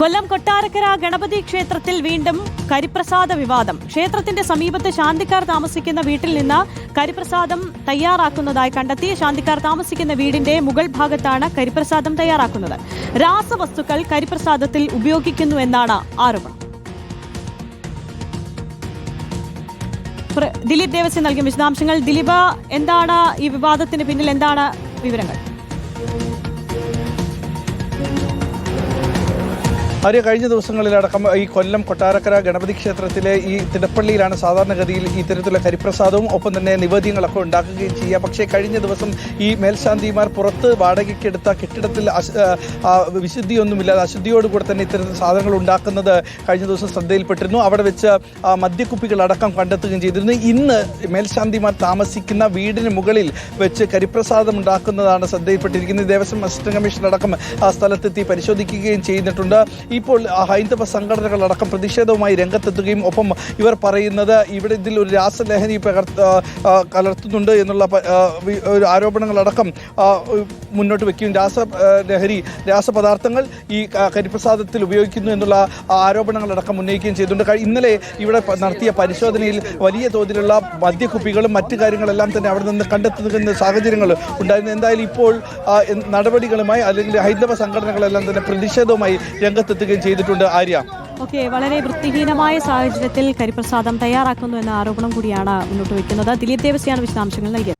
കൊല്ലം കൊട്ടാരക്കര ഗണപതി ക്ഷേത്രത്തിൽ വീണ്ടും കരിപ്രസാദ വിവാദം. ക്ഷേത്രത്തിന്റെ സമീപത്ത് ശാന്തിക്കാർ താമസിക്കുന്ന വീട്ടിൽ നിന്ന് കരിപ്രസാദം തയ്യാറാക്കുന്നതായി കണ്ടെത്തി ശാന്തിക്കാർ താമസിക്കുന്ന വീടിന്റെ മുകൾ ഭാഗത്താണ് കരിപ്രസാദം തയ്യാറാക്കുന്നത്. രാസവസ്തുക്കൾ കരിപ്രസാദത്തിൽ ഉപയോഗിക്കുന്നു എന്നാണ് ആരോപണം. ദിലീപ് ദേവസ്യം നൽകിയ വിശദാംശങ്ങൾ. ദിലീപ് എന്താണ് ഈ വിവാദത്തിന് പിന്നിൽ എന്താണ് വിവരങ്ങൾ? ആര്യ കഴിഞ്ഞ ദിവസങ്ങളിലടക്കം ഈ കൊല്ലം കൊട്ടാരക്കര ഗണപതി ക്ഷേത്രത്തിലെ ഈ തിടപ്പള്ളിയിലാണ് സാധാരണഗതിയിൽ ഈ തരത്തിലുള്ള കരിപ്രസാദവും ഒപ്പം തന്നെ നിവേദ്യങ്ങളൊക്കെ ഉണ്ടാക്കുകയും ചെയ്യുക. പക്ഷേ കഴിഞ്ഞ ദിവസം ഈ മേൽശാന്തിമാർ പുറത്ത് വാടകയ്ക്കെടുത്ത കെട്ടിടത്തിൽ വിശുദ്ധിയൊന്നുമില്ലാതെ അശുദ്ധിയോടുകൂടെ തന്നെ ഇത്തരത്തിൽ സാധനങ്ങൾ ഉണ്ടാക്കുന്നത് കഴിഞ്ഞ ദിവസം ശ്രദ്ധയിൽപ്പെട്ടിരുന്നു. അവിടെ വെച്ച് മദ്യക്കുപ്പികളടക്കം കണ്ടെത്തുകയും ചെയ്തിരുന്നു. ഇന്ന് മേൽശാന്തിമാർ താമസിക്കുന്ന വീടിന് മുകളിൽ വെച്ച് കരിപ്രസാദം ഉണ്ടാക്കുന്നതാണ് ശ്രദ്ധയിൽപ്പെട്ടിരിക്കുന്നത്. ദേവസ്വം അസിസ്റ്റന്റ് കമ്മീഷൻ അടക്കം ആ സ്ഥലത്തെത്തി പരിശോധിക്കുകയും ചെയ്തിട്ടുണ്ട്. ഇപ്പോൾ ഹൈന്ദവ സംഘടനകളടക്കം പ്രതിഷേധവുമായി രംഗത്തെത്തുകയും ഒപ്പം ഇവർ പറയുന്നത് ഇവിടെ ഇതിൽ ഒരു രാസലഹരി കലർത്തുന്നുണ്ട് എന്നുള്ള ഒരു ആരോപണങ്ങളടക്കം മുന്നോട്ട് വയ്ക്കുകയും രാസ ലഹരി രാസപദാർത്ഥങ്ങൾ ഈ കരിപ്രസാദത്തിൽ ഉപയോഗിക്കുന്നു എന്നുള്ള ആരോപണങ്ങളടക്കം ഉന്നയിക്കുകയും ചെയ്തിട്ടുണ്ട്. ഇന്നലെ ഇവിടെ നടത്തിയ പരിശോധനയിൽ വലിയ തോതിലുള്ള മദ്യക്കുപ്പികളും മറ്റു കാര്യങ്ങളെല്ലാം തന്നെ അവിടെ നിന്ന് കണ്ടെത്തുന്ന സാഹചര്യങ്ങൾ ഉണ്ടായിരുന്നു. എന്തായാലും ഇപ്പോൾ നടപടികളുമായി അല്ലെങ്കിൽ ഹൈന്ദവ സംഘടനകളെല്ലാം തന്നെ പ്രതിഷേധവുമായി രംഗത്തെത്തുകയും ചെയ്തിട്ടുണ്ട് ആര്യ. ഓക്കെ വളരെ വൃത്തിഹീനമായ സാഹചര്യത്തിൽ കരിപ്രസാദം തയ്യാറാക്കുന്നു എന്ന ആരോപണം കൂടിയാണ് മുന്നോട്ട് വയ്ക്കുന്നത്. ദിലീപ് ദേവസ്യാണ് വിശദാംശങ്ങൾ നൽകിയത്.